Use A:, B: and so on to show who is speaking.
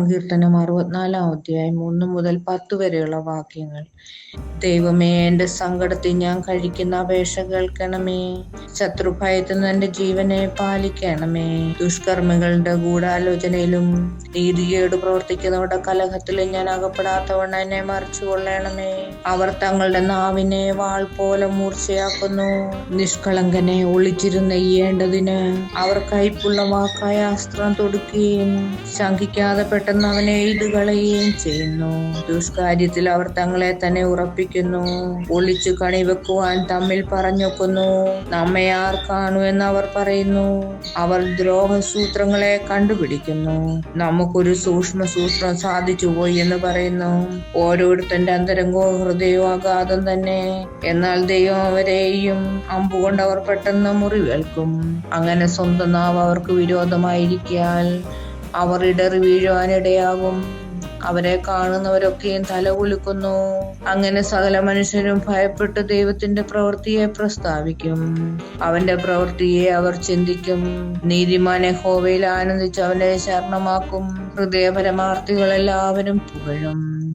A: സങ്കീർത്തനം അറുപത്തിനാലാം അധ്യായം ഒന്ന് മുതൽ പത്ത് വരെയുള്ള വാക്യങ്ങൾ. ദൈവമേ എന്റെ സങ്കടത്തിൽ ഞാൻ കഴിക്കുന്ന അപേക്ഷ കേൾക്കണമേ. ശത്രുഭയത്തിൽ നിന്ന് എന്റെ ജീവനെ പാലിക്കണമേ. ദുഷ്കർമ്മികളുടെ ഗൂഢാലോചനയിലും നീതികേട് പ്രവർത്തിക്കുന്നവരുടെ കലഹത്തിലും ഞാൻ അകപ്പെടാത്തവണ്ണം എന്നെ മറിച്ചു കൊള്ളണമേ അവർ തങ്ങളുടെ നാവിനെ വാൾ പോലെ മൂർച്ചയാക്കുന്നു. നിഷ്കളങ്കനെ ഒളിച്ചിരുന്ന് ചെയ്യേണ്ടതിന് അവർ കൈപ്പുള്ള വാക്കായ അസ്ത്രം തൊടുക്കുകയും ശങ്കിക്കാതെ പെട്ടെന്ന് അവനെ എഴുതു കളയുകയും ചെയ്യുന്നു. ദുഷ്കാര്യത്തിൽ അവർ തങ്ങളെ തന്നെ ഉറപ്പിക്കുന്നു. ഒളിച്ചു കണി വെക്കുവാൻ തമ്മിൽ പറഞ്ഞൊക്കുന്നു. നമ്മെ ആർ കാണൂ എന്ന് അവർ പറയുന്നു. അവർ ദ്രോഹസൂത്രങ്ങളെ കണ്ടുപിടിക്കുന്നു. നമുക്കൊരു സൂക്ഷ്മ സൂത്രം സാധിച്ചു പോയി എന്ന് പറയുന്നു. ഓരോരുത്തന്റെ അന്തരംഗവും ഹൃദയവും അഗാധം തന്നെ. എന്നാൽ ദൈവം അവരെയും അമ്പുകൊണ്ട് അവർ പെട്ടെന്ന് മുറിവേൽക്കും. അങ്ങനെ സ്വന്തം നാവ് അവർക്ക് വിരോധമായിരിക്കാൽ അവർ ഇടറി വീഴുവാനിടയാകും അവരെ കാണുന്നവരൊക്കെയും തല കുലുക്കുന്നു. അങ്ങനെ സകല മനുഷ്യരും ഭയപ്പെട്ട് ദൈവത്തിന്റെ പ്രവൃത്തിയെ പ്രസ്താവിക്കും. അവന്റെ പ്രവൃത്തിയെ അവർ ചിന്തിക്കും. നീതിമാനെ ഹോവയിൽ ആനന്ദിച്ച് അവനെ ശരണമാക്കും. ഹൃദയപരമാർത്ഥികൾ എല്ലാവരും പുകഴും.